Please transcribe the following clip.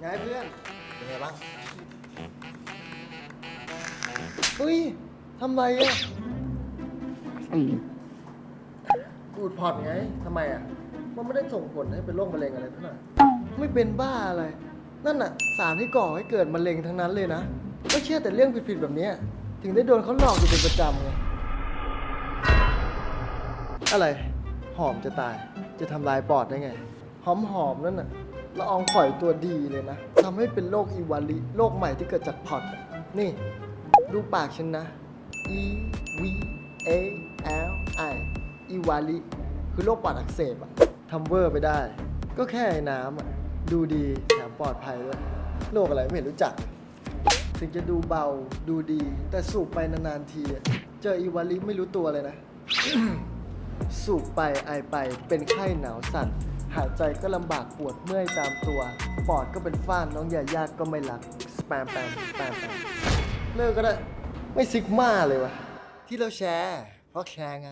ไงเพื่อนเป็นไงบ้างเฮ้ยทำไรอะกูดพอดไงทำไมอะ มันไม่ได้ส่งผลให้เป็นโรคมะเร็งอะไรทั้งนั้นไม่เป็นบ้าอะไร นั่นน่ะ สารที่ก่อให้เกิดมะเร็งทั้งนั้นเลยนะไม่เชื่อแต่เรื่องผิดๆแบบเนี้ยถึงได้โดนเขาหลอกอยู่เป็นประจำไง อะไร หอมจะตาย จะทำลายปอดได้ไง หอมหอมๆนั่นน่ะ ละอองฝอยตัวดีเลยนะทำให้เป็นโรคอีวาลิโรคใหม่ที่เกิดจากพอดนี่ ดูปากฉันนะ E V A L I อีวาลิคือโรคปอดอักเสบอะทำเวอร์ไปได้ ก็แค่ไอ้น้ำอะดูดีแถมปลอดภัยด้วยโรคอะไรไม่เห็นรู้จัก ถึงจะดูเบาดูดี แต่สูบไปนานๆทีอะเจออีวาลิไม่รู้ตัวเลยนะ สูบไปไอไปเป็นไข้หนาวสั่น หายใจก็ลำบากปวดเมื่อยตามตัว ปอดก็เป็นฝ้านน้องยายาก็ไม่รักสแปมแปมสแปมแปมเลิกก็ได้ ไม่ซิกมาเลยวะที่เราแชร์ เพราะแชร์ไง